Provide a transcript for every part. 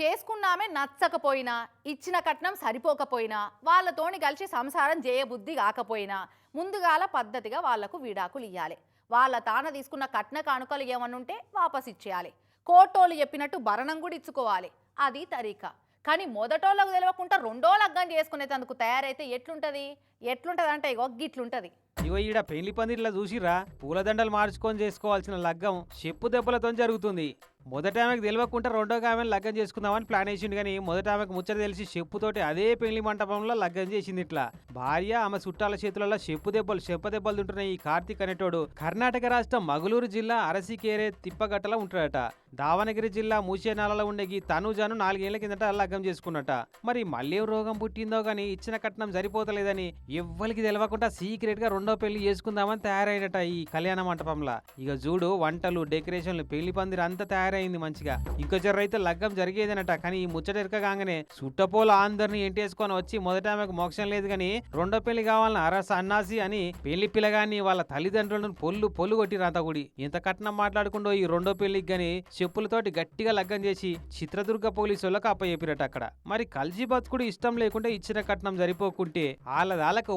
చేసుకున్నామే నచ్చకపోయినా ఇచ్చిన కట్నం సరిపోకపోయినా వాళ్ళతోని కలిసి సంసారం చేయబుద్ధి కాకపోయినా ముందుగాల పద్ధతిగా వాళ్ళకు విడాకులు ఇవ్వాలి వాళ్ళ తాన తీసుకున్న కట్న కానుకలు ఏమనుంటే వాపస్ ఇచ్చేయాలి కోటోళ్ళు చెప్పినట్టు భరణం కూడా ఇచ్చుకోవాలి. అది తరీక. కానీ మొదటోళ్ళకు తెలియకుండా రెండో లగ్గం చేసుకునేందుకు తయారైతే ఎట్లుంటది? ఎట్లుంటది అంటే ఇగో గిట్లుంటది. ఇగో ఈడ పెళ్ళి పందిర్లా చూసిరా పూలదండలు మార్చుకొని చేసుకోవాల్సిన లగ్గం చెప్పు దెబ్బలతో జరుగుతుంది. మొదట ఆమెకు తెలియకుండా రెండో ఆమెను లగ్గం చేసుకుందామని ప్లాన్ వేసిండు కానీ మొదట ఆమెకు ముచ్చట తెలిసి చెప్పుతోటి అదే పెళ్ళి మంటపంలో లగ్గం చేసింది ఇట్లా. భార్య ఆమె చుట్టాల చేతులలో చెప్పు దెబ్బలు చెప్ప దెబ్బలు తింటున్న ఈ కార్తీక్ అనేటోడు కర్ణాటక రాష్ట్రం మగులూరు జిల్లా అరసికేరే తిప్పగట్టలో ఉంటాడట. దావనగిరి జిల్లా మూసేనాలలో ఉండే ఈ తనుజాను నాలుగేళ్ళ కిందట లగ్గం చేసుకున్నట. మరి మళ్ళీ రోగం పుట్టిందో గాని ఇచ్చిన కట్నం సరిపోతలేదని ఎవ్వరికి తెలియకుండా సీక్రెట్గా రెండో పెళ్ళి చేసుకుందామని తయారైనట ఈ కళ్యాణ మంటపంలో. ఇక చూడు వంటలు డెకరేషన్లు పెళ్ళి పందిరి అంతా తయారైంది మంచిగా. ఇంకో జర్ర అయితే లగ్గం జరిగేదనట కానీ ఈ ముచ్చట ఎరకగానే సుట్టపోల అందరిని ఎంటేసుకొని వచ్చి మొదట ఆమెకు మోక్షం లేదు గాని రెండో పెళ్ళి కావాలని అరస అన్నాసి అని పెళ్ళి పిల్లగాని వాళ్ళ తల్లిదండ్రులను పొల్లు పొల్లు కొట్టి రాతగుడి ఇంత కట్నం మాట్లాడుకుంటూ ఈ రెండో పెళ్ళికి గాని చెప్పులతోటి గట్టిగా లగ్గం చేసి చిత్రదుర్గ పోలీసు వాళ్ళకి అప్పచెప్పిరట అక్కడ. మరి కలిసి బతుకుడు ఇష్టం లేకుండా ఇచ్చిన కట్నం సరిపోకుంటే వాళ్ళ దాళ్ళకి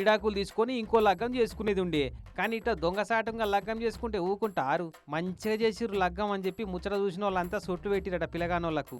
ఇడాకులు తీసుకొని ఇంకో లగ్గం చేసుకునేది ఉండే. కానీ ఇట్లా దొంగసాటంగా లగ్గం చేసుకుంటే ఊకుంటారు. మంచిగా చేసిరు లగ్గం అని చెప్పి ముచ్చట చూసిన వాళ్ళంతా సొట్టు పెట్టిరట పిలగానోళ్ళకు